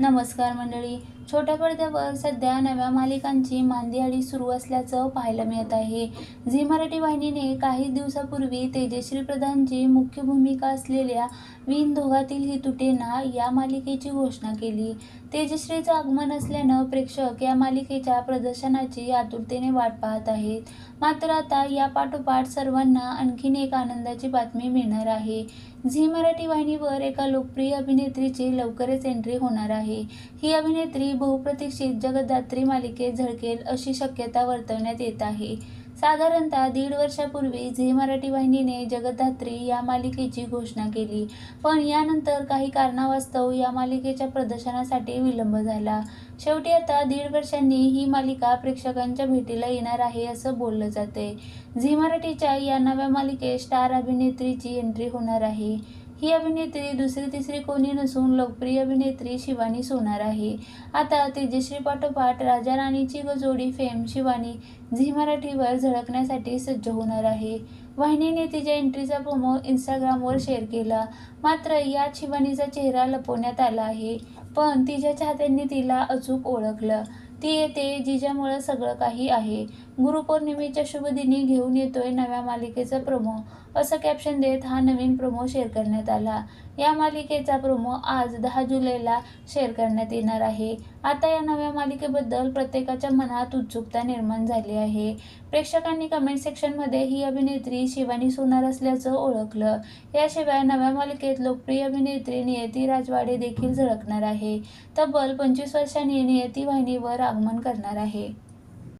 नमस्कार मंडळी. छोट्या पडद्यावर सध्या नव्या मालिकांची मांदियाळी सुरू असल्याचं पाहायला मिळत आहे. झी मराठी वाहिनीने काही दिवसापूर्वी तेजश्री प्रधानची मुख्य भूमिका असलेल्या विण दोघातील ही तुटेना या मालिकेची घोषणा केली. तेजश्रीचं आगमन असल्यानं प्रेक्षक या मालिकेच्या प्रदर्शनाची आतुरतेने वाट पाहत आहेत. मात्र आता या पाठोपाठ सर्वांना आणखीन एक आनंदाची बातमी मिळणार आहे. झी मराठी वाहिनीवर एका लोकप्रिय अभिनेत्रीची लवकरच एंट्री होणार आहे. ही अभिनेत्री बहुप्रतीक्षित जगद्धात्री मालिकेत झळकेल अशी शक्यता वर्तवण्यात येत आहे. साधारणतः दीड वर्षापूर्वी झी मराठी वाहिनीने जगद्धात्री या मालिकेची घोषणा केली. पण यानंतर काही कारणावास्तव या मालिकेच्या प्रदर्शनासाठी विलंब झाला. शेवटी आता दीड वर्षांनी ही मालिका प्रेक्षकांच्या भेटीला येणार आहे असं बोललं जाते झी मराठीच्या या नव्या मालिकेत स्टार अभिनेत्रीची एंट्री होणार आहे. ही अभिनेत्री दुसरी तिसरी कोणी नसून लोकप्रिय अभिनेत्री शिवानी सोनार आहे. आता तेजश्री पाठोपाठ राजा राणीची जोडी फेम शिवानी झी मराठीवर झळकण्यासाठी सज्ज होणार आहे. वाहिनीने तिच्या एंट्रीचा प्रोमो इंस्टाग्रामवर शेअर केला. मात्र यात शिवानीचा चेहरा लपवण्यात आला आहे. पण तिच्या चाहत्यांनी तिला अचूक ओळखलं. ती येते जिच्यामुळं सगळं काही आहे. गुरुपौर्णिमेच्या शुभदिनी घेऊन येतोय नव्या मालिकेचा प्रोमो असं कॅप्शन देत हा नवीन प्रोमो शेअर करण्यात आला. या मालिकेचा प्रोमो आज दहा जुलैला शेअर करण्यात येणार आहे. आता या नव्या मालिकेबद्दल प्रत्येकाच्या मनात उत्सुकता निर्माण झाली आहे. प्रेक्षकांनी कमेंट सेक्शनमध्ये ही अभिनेत्री शिवानी सोनार असल्याचं ओळखलं. याशिवाय नव्या मालिकेत लोकप्रिय अभिनेत्री नियती राजवाडे देखील झळकणार आहे. तब्बल पंचवीस वर्षांनी नियती वाहिनीवर आगमन करणार आहे.